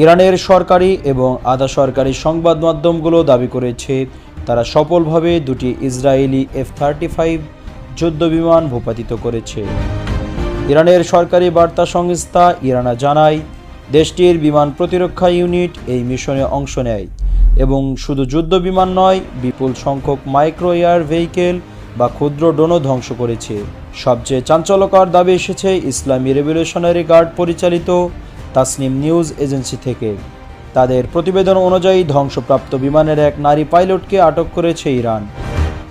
ইরানের সরকারি এবং আধা সরকারি সংবাদ মাধ্যমগুলো দাবি করেছে, তারা সফলভাবে দুটি ইসরায়েলি এফ থার্টি ফাইভ যুদ্ধ বিমান ভূপাতিত করেছে। ইরানের সরকারি বার্তা সংস্থা ইরানা জানায়, দেশটির বিমান প্রতিরক্ষা ইউনিট এই মিশনে অংশ নেয় এবং শুধু যুদ্ধ বিমান নয়, বিপুল সংখ্যক মাইক্রো এয়ার ভেহিকেল বা ক্ষুদ্র ড্রোনও ধ্বংস করেছে। সবচেয়ে চাঞ্চল্যকর দাবি এসেছে ইসলামী রেভলিউশনারি গার্ড পরিচালিত তাসনিম নিউজ এজেন্সি থেকে। তাদের প্রতিবেদন অনুযায়ী ধ্বংসপ্রাপ্ত বিমানের এক নারী পাইলটকে আটক করেছে ইরান।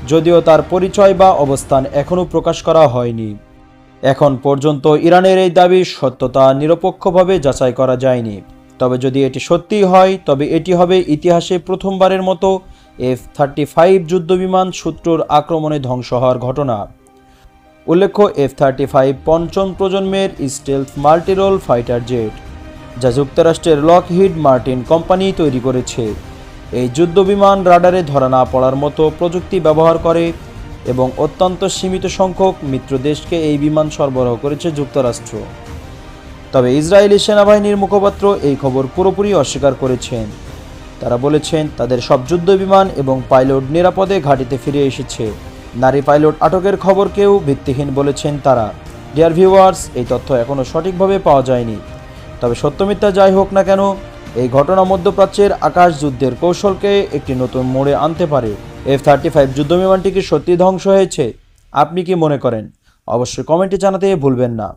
যদিও তার পরিচয় বা অবস্থান এখনও প্রকাশ করা হয়নি। এখন পর্যন্ত ইরানের এই দাবির সত্যতা নিরপেক্ষভাবে যাচাই করা যায়নি। তবে যদি এটি সত্যিই হয়, তবে এটি হবে ইতিহাসে প্রথমবারের মতো এফ থার্টি ফাইভ যুদ্ধবিমান শত্রুর আক্রমণে ধ্বংস হওয়ার ঘটনা। উল্লেখ্য, এফ থার্টি ফাইভ পঞ্চম প্রজন্মের স্টেলথ মাল্টিরোল ফাইটার জেট। যা যুক্তরাষ্ট্রের লকহিড মার্টিন কোম্পানি তৈরি করেছে। এই যুদ্ধবিমান রাডারে ধরা না পড়ার মতো প্রযুক্তি ব্যবহার করে এবং অত্যন্ত সীমিত সংখ্যক মিত্র দেশকে এই বিমান সরবরাহ করেছে যুক্তরাষ্ট্র। তবে ইসরায়েলি সেনাবাহিনীর মুখপাত্র এই খবর পুরোপুরি অস্বীকার করেছেন। তারা বলেছেন, তাদের সব যুদ্ধ বিমান এবং পাইলট নিরাপদে ঘাঁটিতে ফিরে এসেছে। নারী পাইলট আটকের খবরকেও ভিত্তিহীন বলেছেন তারা। ডিয়ার ভিউয়ার্স, এই তথ্য এখনও সঠিকভাবে পাওয়া যায়নি। তবে সত্যমিথ্যা যাই হোক না কেন, এই ঘটনা মধ্যপ্রাচ্যের আকাশ যুদ্ধের কৌশলকে একটি নতুন মোড়ে আনতে পারে। এফ থার্টি ফাইভ যুদ্ধবিমানটি কি সত্যি ধ্বংস হয়েছে, আপনি কি মনে করেন? অবশ্যই কমেন্টে জানাতে ভুলবেন না।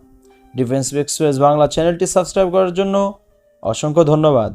ডিফেন্স এক্সপ্রেস বাংলা চ্যানেলটি সাবস্ক্রাইব করার জন্য অসংখ্য ধন্যবাদ।